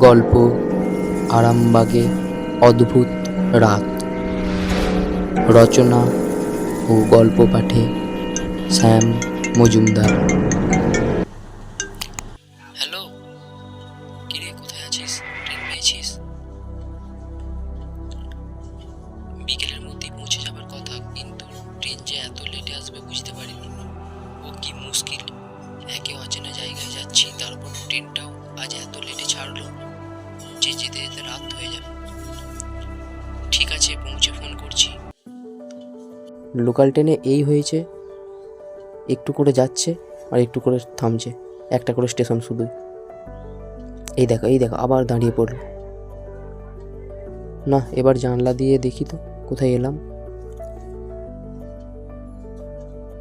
গল্প আরামবাগে অদ্ভুত রাত। রচনা ও গল্প পাঠে শ্যাম মজুমদার। যেতে যেতে রাত হয়ে যাবে। ঠিক আছে, পৌঁছে ফোন করছি। লোকাল ট্রেনে এই হয়েছে, একটু করে যাচ্ছে আর একটু করে থামছে, একটা করে স্টেশন শুধু। এই দেখো এই দেখো, আবার দাঁড়িয়ে পড়ল। না, এবার জানলা দিয়ে দেখি তো, কোথায় এলাম?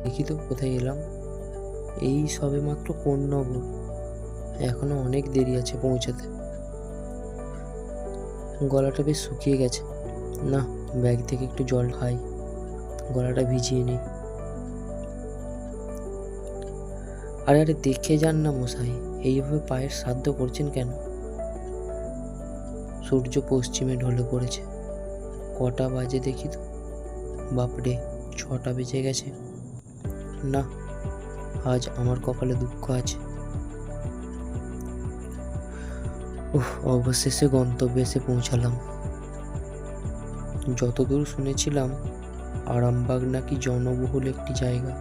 দেখি তো, কোথায় এলাম? এই সবে মাত্র কোন নগর? এখনও অনেক দেরি আছে পৌঁছাতে। গলাটা বেশ শুকিয়ে গেছে। না, ব্যাগ থেকে একটু জল খাই। গলাটা ভিজিয়ে নিই। আরে আরে, দেখে যান না মশাই, এইভাবে পায়ের সাধ্য করছেন কেন? সূর্য পশ্চিমে ঢলে পড়েছে। কটা বাজে দেখি তো। বাপরে, ছটা বেজে গেছে। না, আজ আমার কপালে দুঃখ আছে। উফ, অবশেষে গন্তব্যে এসে পৌঁছালাম। যতদূর শুনেছিলাম, আরামবাগ নাকি জনবহুল একটি জায়গা,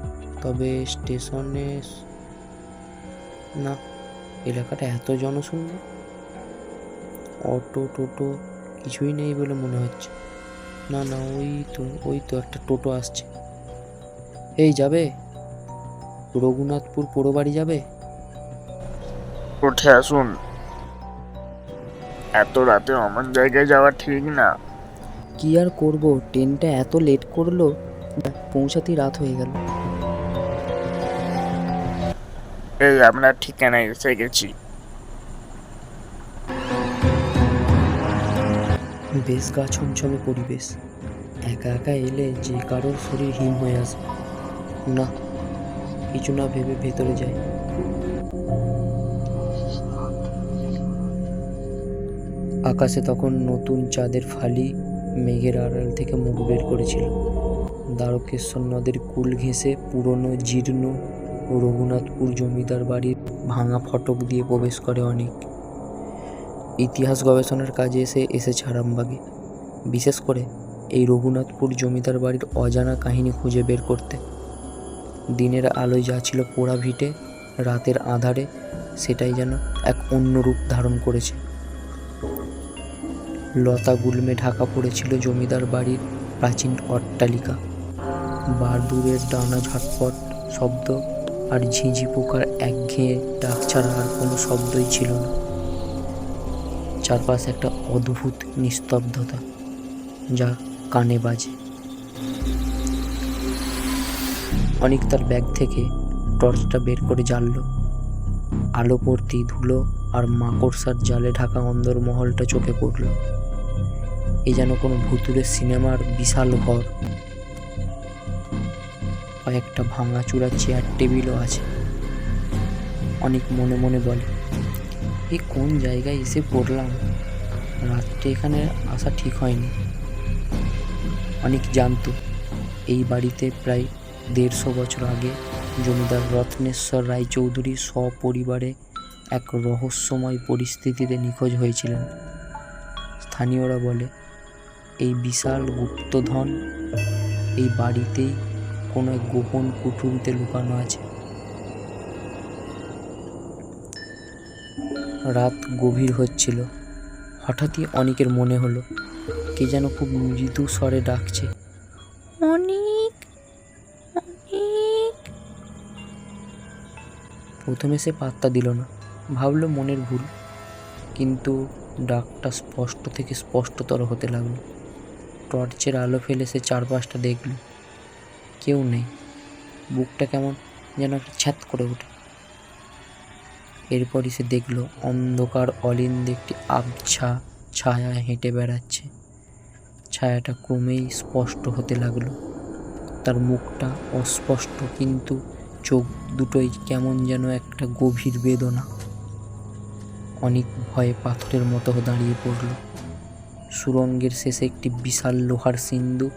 তবে স্টেশনে না, এলাকাটা এত জনশূন্য অটো, টোটো কিছুই নেই বলে মনে হচ্ছে। না না, ওই তো ওই তো একটা টোটো আসছে। এই যাবে? রঘুনাথপুর পোড়ো বাড়ি যাবে? উঠে আসুন। এত রাতে অমন জায়গায় যাওয়া ঠিক না। কি আর করব? ট্রেনটা এত লেট করল পৌঁছাতেই রাত হয়ে গেল। এই আপনার ঠিকানায় এসে গেছি। বেশ গা ছমছমে পরিবেশ। একা একা এলে যে কারোর শরীর হিম হয়ে আসে। না কিছু না ভেবে ভেতরে যাই। আকাশে তখন নতুন চাঁদের ফালি মেঘের আড়াল থেকে মুখ বের করেছিল। দ্বারকেশ্বর নদের কুল ঘেঁষে পুরনো, জীর্ণ রঘুনাথপুর জমিদার বাড়ির ভাঙা ফটক দিয়ে প্রবেশ করে অনেক। ইতিহাস গবেষণার কাজে এসে এসেছে আরামবাগে। বিশেষ করে এই রঘুনাথপুর জমিদার বাড়ির অজানা কাহিনী খুঁজে বের করতে। দিনের আলোয় যা ছিল পোড়া ভিটে, রাতের আধারে, সেটাই যেন এক অন্য রূপ ধারণ করেছে। লতা গুল্মে ঢাকা পড়েছিল জমিদার বাড়ির প্রাচীন অট্টালিকা। বারদুরের ডানা ঝটপট শব্দ আর ঝিঁঝি পোকার একঘেয়ে ডাক ছাড়া আর কোনো শব্দই ছিল না। চারপাশে একটা অদ্ভুত নিস্তব্ধতা যা কানে বাজে। অনেক তার ব্যাগ থেকে টর্চটা বের করে জ্বাললো আলো পড়তেই ধুলো আর মাকড়সার জালে ঢাকা অন্দরমহলটা চোখে পড়ল। এ যেন কোনো ভুতুরের সিনেমার বিশাল ঘর। কয়েকটা ভাঙাচুরা চেয়ার টেবিলও আছে। অনেক মনে মনে বলে, এ কোন জায়গায় এসে পড়লাম? রাত্রে এখানে আসা ঠিক হয়নি। অনেক জানতো, এই বাড়িতে প্রায় দেড়শো বছর আগে জমিদার রত্নেশ্বর রায়চৌধুরী সপরিবারে এক রহস্যময় পরিস্থিতিতে নিখোঁজ হয়েছিলেন। স্থানীয়রা বলে এই বিশাল গুপ্তধন এই বাড়িতেই কোনো এক গোপন কুঠুরিতে লুকানো আছে। রাত গভীর হচ্ছিল। হঠাৎই অনেকের মনে হলো কে যেন খুব মৃদু স্বরে ডাকছে। অনেক অনেক। প্রথমে সে পাত্তা দিল না ভাবলো মনের ভুল কিন্তু ডাকটা স্পষ্ট থেকে স্পষ্টতর হতে লাগল। টর্চের আলো ফেলে সে চারপাশটা দেখল। কেউ নেই। বুকটা কেমন যেন একটা ছ্যাত করে ওঠে। এরপরই সে দেখল, অন্ধকার, অলিন্দ একটি আবছা ছায়া হেঁটে বেড়াচ্ছে। ছায়াটা ক্রমেই স্পষ্ট হতে লাগল। তার মুখটা অস্পষ্ট, কিন্তু চোখ দুটোই কেমন যেন একটা গভীর বেদনা। অনেক ভয়ে পাথরের মতো দাঁড়িয়ে পড়ল। সুরঙ্গের শেষে একটি বিশাল লোহার সিন্ধুক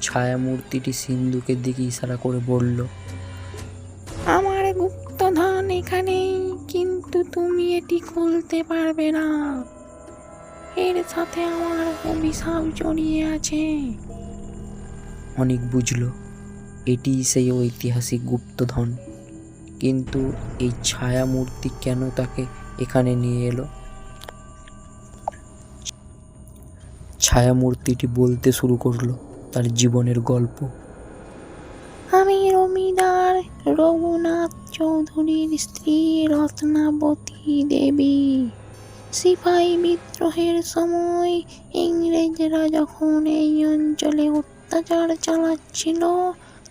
ছায়ামূর্তিটি সিন্ধুকের দিকে ইশারা করে বলল আমার গুপ্তধন এখানেই কিন্তু তুমি এটি খুলতে পারবে না। এর সাথে আমার অভিশাপ জড়িয়ে আছে। অনেক বুঝল এটি সেই ঐতিহাসিক গুপ্তধন। কিন্তু এই ছায়ামূর্তি কেন তাকে এখানে নিয়ে এলো? ছায়ামূর্তিটি বলতে শুরু করল তার জীবনের গল্প। আমি রমিদার রঘুনাথ চৌধুরীর স্ত্রী রত্নাবতী দেবী। সিপাহী বিদ্রোহের সময় ইংরেজরা যখন এই অঞ্চলে অত্যাচার চালাচ্ছিল,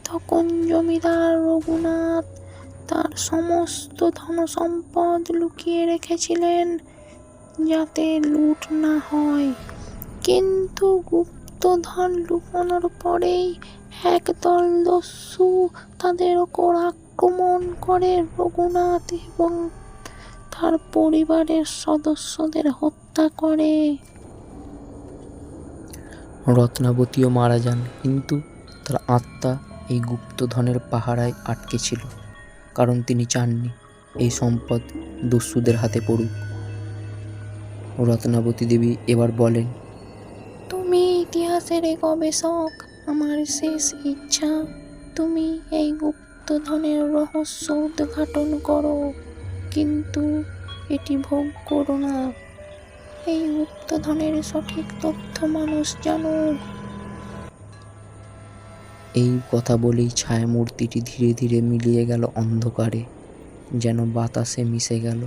তখন জমিদার রঘুনাথ তার সমস্ত ধনসম্পদ লুকিয়ে রেখেছিলেন যাতে লুট না হয়। কিন্তু গুপ্তধন লুকানোর পরেই একদল দস্যু তাদের ওপর আক্রমণ করে রঘুনাথ এবং তার পরিবারের সদস্যদের হত্যা করে। রত্নাবতীও মারা যান, কিন্তু তার আত্মা এই গুপ্তধনের পাহারায় আটকে ছিল, কারণ তিনি চাননি এই সম্পদ দস্যুদের হাতে পড়ুক। রত্নাবতী দেবী এবার বলেন এক গবেষক আমার শেষ ইচ্ছা। তুমি এই গুপ্তধনের রহস্য উদ্ঘাটন করো, কিন্তু এটি ভোগ করো না। এই গুপ্তধনের সঠিক তথ্য মানুষ জানুক। এই কথা বলেই ছায়ামূর্তিটি ধীরে ধীরে মিলিয়ে গেল অন্ধকারে, যেন বাতাসে মিশে গেল।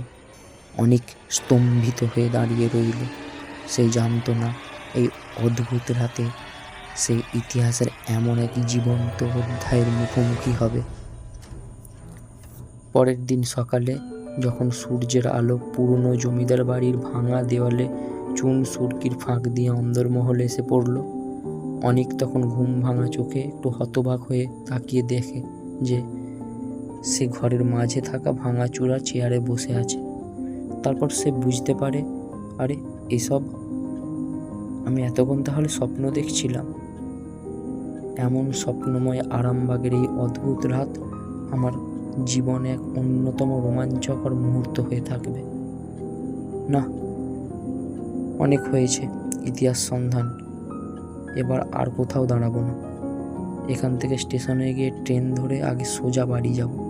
অনেক স্তম্ভিত হয়ে দাঁড়িয়ে রইল, সে জানতো না এই অদ্ভুত রাতে সে ইতিহাসের এমন এক জীবন্ত অধ্যায়ের মুখোমুখি হবে। পরের দিন সকালে যখন সূর্যের আলো পুরনো জমিদার বাড়ির ভাঙা দেওয়ালে চুন সুরকির ফাঁক দিয়ে অন্দরমহলে এসে পড়ল, অনেক তখন ঘুম ভাঙা চোখে একটু হতবাক হয়ে তাকিয়ে দেখে যে সে ঘরের মাঝে থাকা ভাঙাচূড়া চেয়ারে বসে আছে। তারপর সে বুঝতে পারে, আরে এসব আমি এতক্ষণ তাহলে স্বপ্ন দেখছিলাম। এমন স্বপ্নময় আরামবাগের এই অদ্ভুত রাত আমার জীবনে এক অন্যতম রোমাঞ্চকর মুহূর্ত হয়ে থাকবে। না, অনেক হয়েছে, ইতিহাস সন্ধান। এবার আর কোথাও দাঁড়াবো না। এখান থেকে স্টেশনে গিয়ে ট্রেন ধরে আগে সোজা বাড়ি যাব।